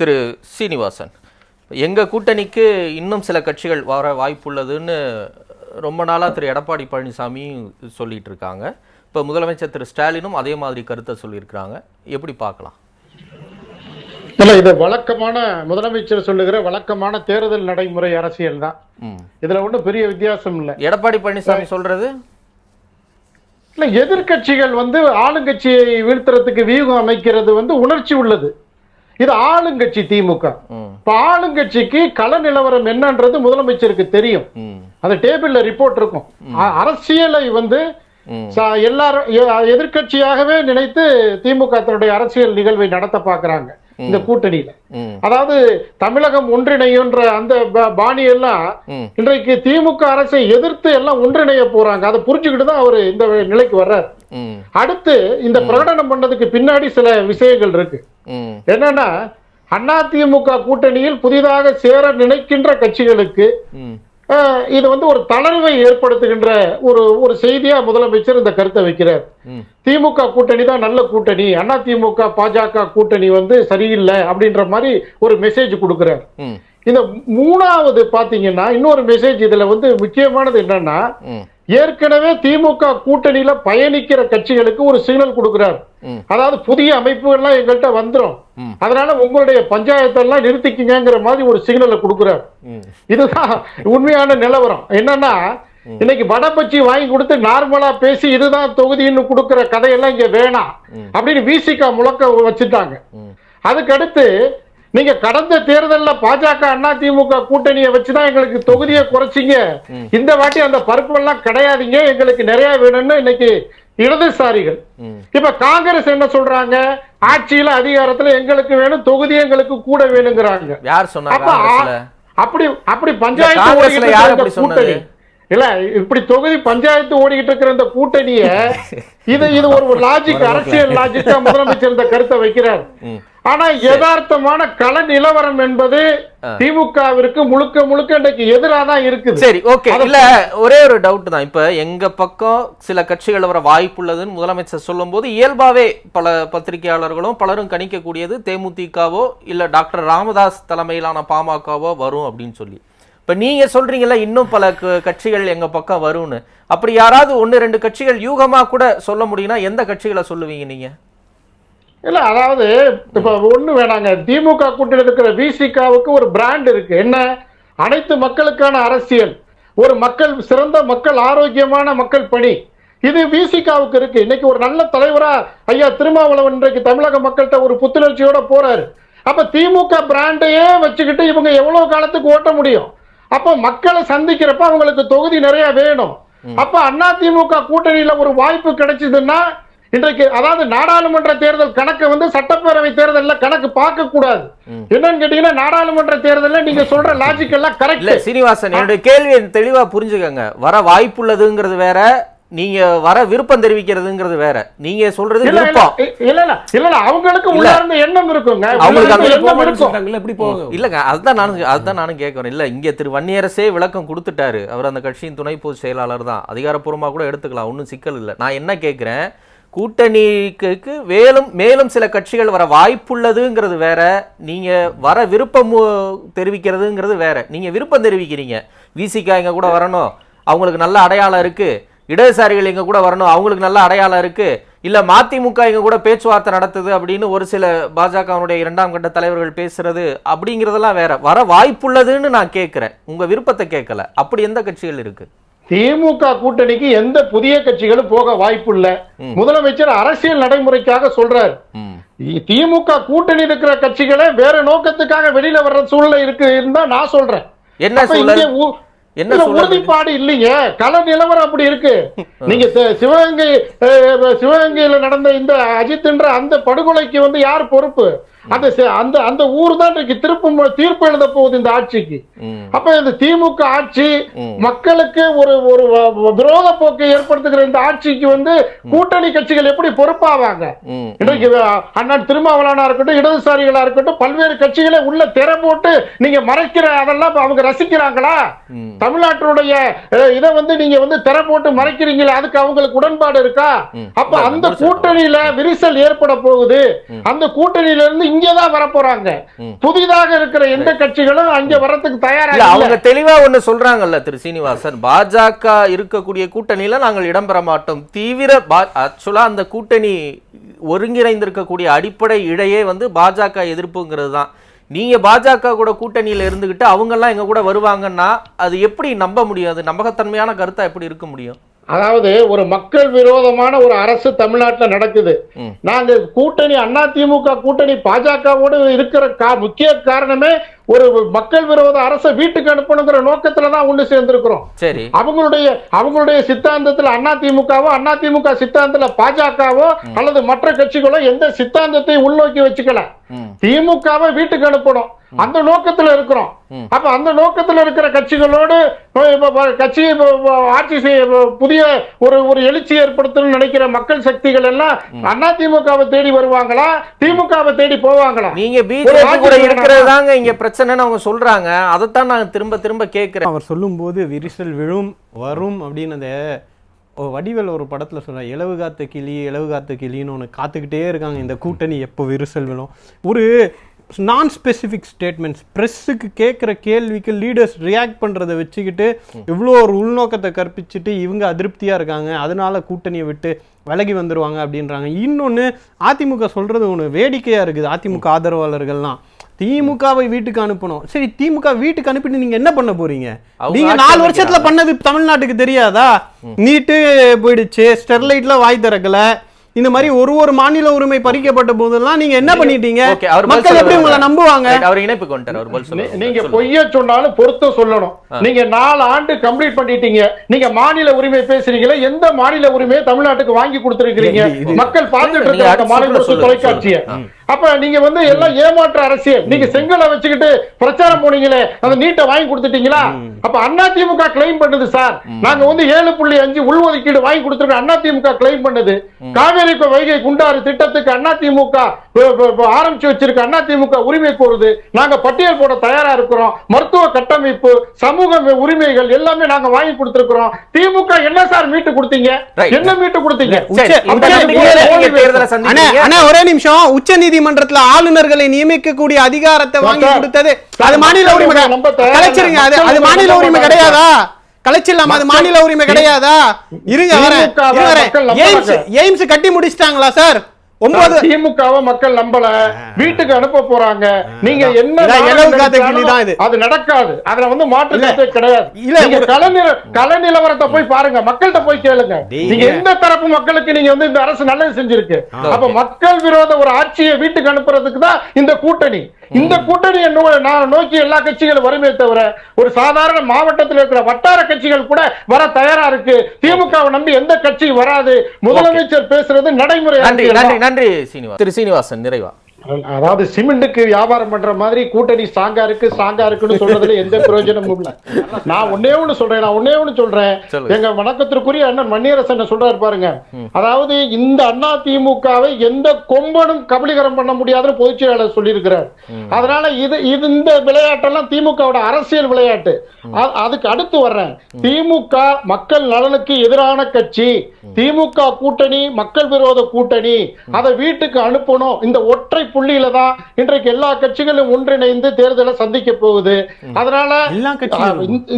திரு சீனிவாசன். எங்கள் கூட்டணிக்கு இன்னும் சில கட்சிகள் வர வாய்ப்புள்ளதுன்னு ரொம்ப நாளாக திரு எடப்பாடி பழனிசாமி சொல்லிட்டு இருக்காங்க இப்போ முதலமைச்சர் திரு ஸ்டாலினும் அதே மாதிரி கருத்தை சொல்லியிருக்கிறாங்க. எப்படி பார்க்கலாம்? இல்ல இது வழக்கமான முதலமைச்சர் சொல்லுகிற வழக்கமான தேர்தல் நடைமுறை அரசியல் தான். இதுல ஒண்ணும் பெரிய வித்தியாசம் இல்ல. எடப்பாடி பழனிசாமி சொல்றது? இல்ல எதிர்க்கட்சிகள் வந்து ஆளுங்கட்சியை வீழ்த்துறதுக்கு வியூகம் அமைக்கிறது வந்து உணர்ச்சி உள்ளது. இது ஆளுங்கட்சி திமுக. இப்ப ஆளுங்கட்சிக்கு கள நிலவரம் என்னன்றது முதலமைச்சருக்கு தெரியும். அந்த டேபிள்ல ரிப்போர்ட் இருக்கும். அரசியலை வந்து எல்லாரும் எ- எதிர்க்கட்சியாகவே நினைத்து திமுக தன்னுடைய அரசியல் நிகழ்வை நடத்த பாக்குறாங்க. இந்த கூட்டணியில. அதாவது தமிழகம் ஒன்றிணையுன்ற அந்த ப- பாணியெல்லாம் ம். இன்றைக்கு திமுக அரசை எதிர்த்து எல்லாம் ஒன்றிணைய போறாங்க. அதை புரிஞ்சுக்கிட்டு தான் அவர் இந்த நிலைக்கு வர்றார். அடுத்து இந்த பிரகடனம் பண்ணதுக்கு பின்னாடி சில விஷயங்கள் இருக்கு. என்னன்னா அதிமுக கூட்டணியில் புதிதாக சேர நினைக்கின்ற கட்சிகளுக்கு இது வந்து ஒரு தளர்வை ஏற்படுத்துகின்ற ஒரு ஒரு செய்தியா முதலமைச்சர் இந்த கருத்தை வைக்கிறார். திமுக கூட்டணி தான் நல்ல கூட்டணி. அதிமுக பாஜக கூட்டணி வந்து சரியில்லை அப்படின்ற மாதிரி ஒரு மெசேஜ் கொடுக்கிறார். இந்த மூணாவது பாத்தீங்கன்னா இன்னொரு மெசேஜ் இதுல வந்து முக்கியமானது என்னன்னா ஏற்கனவே திமுக கூட்டணியில பயணிக்கிற கட்சிகளுக்கு ஒரு சிக்னல் கொடுக்கிறார். அதாவது புதிய அமைப்புகள்லாம் எங்கள்கிட்ட வந்துரும். ம். அதனால உங்களுடைய பஞ்சாயத்தெல்லாம் நிறுத்திக்கிங்கிற மாதிரி ஒரு சிக்னலை கொடுக்கிறார். இதுதான் உண்மையான நிலவரம். என்னன்னா இன்னைக்கு வடபச்சி வாங்கி கொடுத்து நார்மலா பேசி இதுதான் தொகுதின்னு கொடுக்கிற கதையெல்லாம் இங்க வேணாம் அப்படின்னு விசிகா முழக்க வச்சுட்டாங்க. ம். அதுக்கு அடுத்து நீங்க கடந்த தேர்தல்ல பாஜக அண்ணா திமுக கூட்டணியை வச்சுதான் எங்களுக்கு தொகுதியை குறைச்சிங்க. இந்த வாட்டி அந்த பருப்பு எல்லாம் கிடையாதுங்க. எங்களுக்கு நிறைய வேணும்னு இன்னைக்கு இடதுசாரிகள். இப்ப காங்கிரஸ் என்ன சொல்றாங்க? ஆட்சியில அதிகாரத்துல எங்களுக்கு வேணும் தொகுதி எங்களுக்கு கூட வேணுங்கிறாங்க. யார் சொன்னாங்க அப்படி அப்படி பஞ்சாயத்து கூட்டணி? இல்ல இப்படி தொகுதி பஞ்சாயத்து ஓடிக்கிட்டு இருக்கிற இந்த கூட்டணிய இது இது ஒரு லாஜிக் அரசியல் லாஜிக்கா முதலமைச்சர் இந்த கருத்தை வைக்கிறார். ஆனா யதார்த்தமான கள நிலவரம் என்பது திமுகவிற்கு முழுக்க முழுக்க இன்னைக்கு எதிராக தான் இருக்குது. சரி ஓகே. இல்ல ஒரே ஒரு டவுட் தான். இப்ப எங்க பக்கம் சில கட்சிகள் வர வாய்ப்புள்ளதுன்னு முதலமைச்சர் சொல்லும்போது இயல்பாவே பல பத்திரிகையாளர்களும் பலரும் கணிக்கக்கூடியது தேமுதிகவோ இல்ல டாக்டர் ராமதாஸ் தலைமையிலான பாமகவோ வரும் அப்படின்னு சொல்லி. இப்போ நீங்கள் சொல்கிறீங்களா இன்னும் பல க- கட்சிகள் எங்கள் பக்கம் வரும்னு. அப்படி யாராவது ஒன்று ரெண்டு கட்சிகள் யூகமாக கூட சொல்ல முடியும்னா எந்த கட்சிகளை சொல்லுவீங்க நீங்கள் இல்ல அதாவது இப்ப ஒண்ணு வேணாங்க. திமுக கூட்டணி இருக்கிற விசிகாவுக்கு ஒரு பிராண்ட் இருக்கு. என்ன? அனைத்து மக்களுக்கான அரசியல். ஒரு மக்கள் சிறந்த மக்கள் ஆரோக்கியமான மக்கள் பணி. இது விசிகாவுக்கு இருக்கு. இன்னைக்கு ஒரு நல்ல தலைவரா ஐயா திருமாவளவன் இன்றைக்கு தமிழக மக்கள்கிட்ட ஒரு புத்துணர்ச்சியோட போறாரு. அப்ப திமுக பிராண்டையே வச்சுக்கிட்டு இவங்க எவ்வளவு காலத்துக்கு ஓட்ட முடியும்? அப்ப மக்களை சந்திக்கிறப்ப அவங்களுக்கு தொகுதி நிறைய வேணும். அப்ப அண்ணா திமுக கூட்டணியில ஒரு வாய்ப்பு கிடைச்சதுன்னா இன்றைக்கு அதாவது நாடாளுமன்ற தேர்தல் கணக்கை வந்து சட்டப்பேரவை தேர்தல்ல கணக்கு பார்க்க கூடாது. என்னன்னு கேட்டீங்கன்னா நாடாளுமன்ற தேர்தல்ல நீங்க சொல்ற லாஜிக் எல்லாம் கரெக்ட் சீனிவாசன் என்னுடைய கேள்வியை தெளிவா புரிஞ்சுக்கங்க. வர வாய்ப்புள்ளதுங்கிறது வேற நீங்க வர விருப்பம் தெரிவிக்கிறதுங்கிறது வேற. நீங்க சொல்றது விருப்பம். இல்ல இல்ல இல்ல இல்ல அவங்களுக்கு உள்ளார்ந்த எண்ணம் இருக்குங்க. அவங்களுக்கு அங்க எண்ணம் இருக்கும். எப்படி போவாங்க இல்லங்க அதுதான் நானும் அதுதான் நானும் கேட்க வரேன். இல்ல இங்க திரு வன்னியரசே விளக்கம் கொடுத்துட்டாரு. அவர் அந்த கட்சியின் துணை பொதுச் செயலாளர் தான். அதிகாரப்பூர்வமா கூட எடுத்துக்கலாம் ஒன்றும் சிக்கல் இல்லை. நான் என்ன கேட்கிறேன்? கூட்டணிக்கு மேலும் மேலும் சில கட்சிகள் வர வாய்ப்புள்ளதுங்கிறது வேற. நீங்க வர விருப்பம் தெரிவிக்கிறதுங்கிறது வேற. நீங்க விருப்பம் தெரிவிக்கிறீங்க. விசிகா எங்க கூட வரணும். அவங்களுக்கு நல்ல அடையாளம் இருக்கு. இடதுசாரிகள் எங்க கூட வரணும். அவங்களுக்கு நல்ல அடையாளம் இருக்கு. இல்ல மதிமுக எங்க கூட பேச்சுவார்த்தை நடத்துது அப்படின்னு ஒரு சில பாஜகவினுடைய இரண்டாம் கட்ட தலைவர்கள் பேசுறது அப்படிங்கறதெல்லாம் வேற. வர வாய்ப்புள்ளதுன்னு நான் கேட்கிறேன் உங்க விருப்பத்தை கேட்கல அப்படி எந்த கட்சிகள் இருக்கு? திமுக கூட்டணிக்கு எந்த புதிய கட்சிகளும் போக வாய்ப்பு இல்ல. முதலமைச்சர் அரசியல் நடைமுறைக்காக சொல்றாரு. திமுக கூட்டணி இருக்கிற கட்சிகளே வேற நோக்கத்துக்காக வெளியில வர்ற சூழ்நிலை இருக்கு இருந்தா நான் சொல்றேன். என்ன என்ன உறுதிப்பாடு இல்லைங்க. கள நிலவரம் அப்படி இருக்கு. நீங்க சிவகங்கை சிவகங்கையில நடந்த இந்த அஜித்ன்ற அந்த படுகொலைக்கு வந்து யார் பொறுப்பு? அந்த அந்த அந்த ஊர் தான் இன்னைக்கு திருப்பு தீர்ப்பு எழுத போகுது இந்த ஆட்சிக்கு. அப்ப இந்த திமுக ஆட்சி. மக்களுக்கு ஒரு ஒரு விரோத போக்கை ஏற்படுத்துகிற இந்த ஆட்சிக்கு வந்து கூட்டணி கட்சிகள் எப்படி பொறுப்பாவாங்க? இன்றைக்கு அஹ், அண்ணன் திருமாவளவனா இருக்கட்டும் இடதுசாரிகளா இருக்கட்டும் பல்வேறு கட்சிகளை உள்ள திரை போட்டு நீங்க மறைக்கிற அதெல்லாம் அவங்க ரசிக்கிறாங்களா. தமிழ்நாட்டினுடைய இதை வந்து நீங்க வந்து திரை போட்டு மறைக்கிறீங்களே அதுக்கு அவங்களுக்கு உடன்பாடு இருக்கா. அப்ப அந்த. கூட்டணியில விரிசல் ஏற்பட போகுது. அந்த கூட்டணியில இருந்து இங்கதான் வர போறாங்க ம். புதிதாக இருக்கிற எந்த கட்சிகளும் அங்க வர்றதுக்கு தயாரா அவங்க தெளிவா ஒண்ணு சொல்றாங்கல்ல திரு சீனிவாசன். பாஜக இருக்கக்கூடிய கூட்டணியில நாங்கள் இடம்பெற மாட்டோம். தீவிர ஆக்சுவலா அந்த கூட்டணி ஒருங்கிணைந்திருக்கக்கூடிய அடிப்படை இழையே வந்து பாஜக எதிர்ப்புங்கிறது தான். நீங்க பாஜக கூட கூட்டணியில இருந்துகிட்டு அவங்க எல்லாம் எங்க கூட வருவாங்கன்னா அது எப்படி நம்ப முடியும்? அது நம்பகத்தன்மையான கருத்தா எப்படி இருக்க முடியும்? அதாவது ஒரு மக்கள் விரோதமான ஒரு அரசு தமிழ்நாட்டுல நடக்குது. நாங்க கூட்டணி அண்ணா திமுக கூட்டணி பாஜகவோடு இருக்கிற கா- முக்கிய காரணமே ஒரு மக்கள் விரோத அரசை வீட்டுக்கு அனுப்பணுங்கிற நோக்கத்துல தான் ஒண்ணு சேர்ந்திருக்கிறோம். சரி. அவங்களுடைய அவங்களுடைய சித்தாந்தத்துல அண்ணா திமுகவோ அண்ணா திமுக சித்தாந்தத்துல பாஜகவோ அல்லது மற்ற கட்சிகளோ எந்த சித்தாந்தத்தையும் உள்நோக்கி வச்சுக்கல. திமுகவை வீட்டுக்கு அனுப்பணும். அந்த நோக்கத்துல இருக்கிறோம். அப்ப அந்த நோக்கத்துல இருக்கிற கட்சிகளோடு கட்சி ஆட்சி செய்ய புதிய ஒரு ஒரு எழுச்சி ஏற்படுத்தணும்னு நினைக்கிற மக்கள் சக்திகள் எல்லாம் அண்ணா திமுகவை தேடி வருவாங்களா? திமுகவை தேடி போவாங்களா? நீங்க பிஜேபி கூட. இருக்கிறது தாங்க இங்க பிரச்சனைன்னு அவங்க சொல்றாங்க. அதைத்தான் நான் திரும்ப திரும்ப கேட்கிறேன் அவர் சொல்லும்போது விரிசல் விழும் வரும் அப்படின்னு வடிவேல் ஒரு படத்தில் சொல்ற இலவு காத்து கிளி இலவு காத்து கிளின்னு ஒன்று காத்துக்கிட்டே இருக்காங்க. இந்த கூட்டணி எப்போ விரிசல் விழும்? ஒரு நான் ஸ்பெசிஃபிக் ஸ்டேட்மெண்ட்ஸ் ப்ரெஸ்ஸுக்கு கேட்குற கேள்விக்கு லீடர்ஸ் ரியாக்ட் பண்ணுறதை வச்சுக்கிட்டு இவ்வளோ ஒரு உள்நோக்கத்தை கற்பிச்சுட்டு இவங்க அதிருப்தியாக இருக்காங்க. அதனால கூட்டணியை விட்டு விலகி வந்துடுவாங்க அப்படின்றாங்க. இன்னொன்று அதிமுக சொல்கிறது ஒன்று வேடிக்கையாக இருக்குது அதிமுக ஆதரவாளர்கள்லாம். திமுகவை வீட்டுக்கு அனுப்பணும். சரி திமுக வீட்டுக்கு அனுப்பிட்டு நீங்க என்ன பண்ண போறீங்க? நீங்க நாலு வருஷத்துல. பண்ணது தமிழ்நாட்டுக்கு தெரியாதா? நீட்டு போயிடுச்சு ஸ்டெர்லைட்ல வாய் திறக்கல. இந்த மாதிரி ஒரு ஒரு மாநில உரிமை பறிக்கப்பட்ட போதெல்லாம் நீங்க என்ன பண்ணிட்டீங்க? மக்கள் எப்படி உங்களை. நம்புவாங்க? அவர் நீ- சொல்லுங்க. நீங்க. பொய்ய சொன்னாலும் பொருத்தம் சொல்லணும். நீங்க நாலு ஆண்டு கம்ப்ளீட் பண்ணிட்டீங்க. நீங்க மாநில உரிமை பேசுறீங்களே எந்த மாநில உரிமையை தமிழ்நாட்டுக்கு வாங்கி இது- மக்கள் பார்த்துட்டு இருக்காங்க மாநில தொலைக்காட்சியை. அப்ப நீங்க வந்து எல்லாம் ஏமாற்ற அரசியல். நீங்க செங்கலை வச்சுக்கிட்டு பிரச்சாரம் போனீங்களே அந்த நீட்டை வாங்கி கொடுத்துட்டீங்களா? அப்ப அண்ணா திமுக கிளைம் பண்ணுது சார். நாங்க வந்து ஏழு புள்ளி அஞ்சு உள்ஒதுக்கீடு வாங்கி கொடுத்துருக்கோம். அண்ணா திமுக கிளைம் பண்ணுது. காவேரி இப்ப வைகை குண்டாறு திட்டத்துக்கு அண்ணா திமுக ஆரம்பிச்சு வச்சிருக்க அண்ணா திமுக உரிமை கோருது. நாங்க பட்டியல் போட தயாரா இருக்கிறோம். மருத்துவ கட்டமைப்பு சமூக உரிமைகள் எல்லாமே நாங்க வாங்கி கொடுத்திருக்கிறோம். திமுக என்ன சார் மீட்டு கொடுத்தீங்க. என்ன மீட்டு கொடுத்தீங்க? ஒரே நிமிஷம். உச்ச நீதிமன்றத்துல ஆளுநர்களை நியமிக்கக்கூடிய அதிகாரத்தை வாங்கி கொடுத்தது. அது மாநில உரிமை கலைச்சிருங்க அது அது மாநில உரிமை. கிடையாதா? கலைச்சிடலாமா அது மாநில உரிமை கிடையாதா? இருங்க வரேன். எய்ம்ஸ். எய்ம்ஸ் கட்டி முடிச்சிட்டாங்களா சார்? ஒன்பது. திமுகவை மக்கள் நம்பல. வீட்டுக்கு அனுப்ப போறாங்க. நீங்க என்ன. அது நடக்காது. அதுல வந்து மாற்று கிடையாது. இல்ல, நீங்க ஒரு- கள நில கள நிலவரத்தை போய் பாருங்க. மக்கள்கிட்ட போய் கேளுங்க. நீங்க எந்த தரப்பு மக்களுக்கு நீங்க வந்து இந்த அரசு நல்லது செஞ்சிருக்கு? அப்ப மக்கள் விரோத ஒரு ஆட்சியை வீட்டுக்கு அனுப்புறதுக்கு தான் இந்த கூட்டணி. இந்த கூட்டணியை நோ- நான் நோக்கி எல்லா கட்சிகளும் வருமே தவிர ஒரு சாதாரண மாவட்டத்தில் இருக்கிற வட்டார கட்சிகள் கூட வர தயாரா இருக்கு. திமுகவை நம்பி எந்த கட்சியும் வராது. முதலமைச்சர் பேசுறது நடைமுறை நன்றி. நன்றி நன்றி சீனிவாசன் திரு சீனிவாசன் நிறைவா? அதாவது சிமெண்ட்டுக்கு வியாபாரம் பண்ற மாதிரி கூட்டணி ஸ்ட்ராங்கா இருக்கு ஸ்ட்ராங்கா இருக்குன்னு சொல்றதுல எந்த பிரயோஜனமும் இல்ல. நான் ஒன்னே ஒண்ணு சொல்றேன் நான் ஒன்னே ஒண்ணு சொல்றேன். எங்க வணக்கத்திற்குரிய அண்ணன் மன்னியரசன் சொல்றாரு பாருங்க. அதாவது இந்த அண்ணா திமுகவை எந்த கொம்பனும் கபலீகரம் பண்ண முடியாதுன்னு பொதுச் செயலாளர் சொல்லியிருக்கிறார். அதனால இது இது இந்த விளையாட்டெல்லாம் திமுகவோட அரசியல் விளையாட்டு. அதுக்கு அடுத்து வர்றேன். திமுக மக்கள் நலனுக்கு எதிரான கட்சி திமுக கூட்டணி மக்கள் விரோத கூட்டணி அதை வீட்டுக்கு அனுப்பணும் இந்த ஒற்றை புள்ளியில தான் இன்றைக்கு எல்லா கட்சிகளும் ஒன்றிணைந்து தேர்தலை சந்திக்க போகுது. அதனால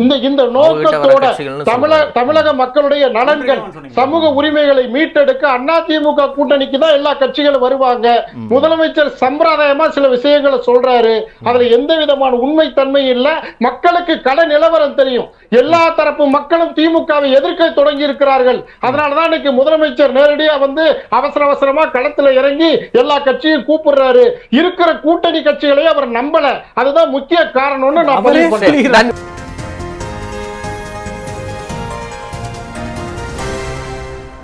இந்த இந்த நோக்கத்தோட தமிழக. தமிழக மக்களுடைய நலன்கள் சமூக உரிமைகளை மீட்டெடுக்க அண்ணா திமுக கூட்டணிக்கு தான் எல்லா கட்சிகளும் வருவாங்க. முதலமைச்சர் சம்பிரதாயமா சில விஷயங்களை சொல்றாரு. அதுல எந்த விதமான உண்மை தன்மை இல்ல. மக்களுக்கு கள நிலவரம் தெரியும். எல்லா தரப்பு மக்களும் திமுகவை எதிர்க்க தொடங்கி இருக்கிறார்கள். அதனாலதான் இன்னைக்கு முதலமைச்சர் நேரடியா வந்து அவசர அவசரமா களத்துல இறங்கி எல்லா கட்சியும் கூப்பிடுறாரு இருக்கிற கூட்டணி கட்சிகளையும் அவர் நம்பல. அதுதான் முக்கிய காரணம்னு நான் பதிவு பண்றேன்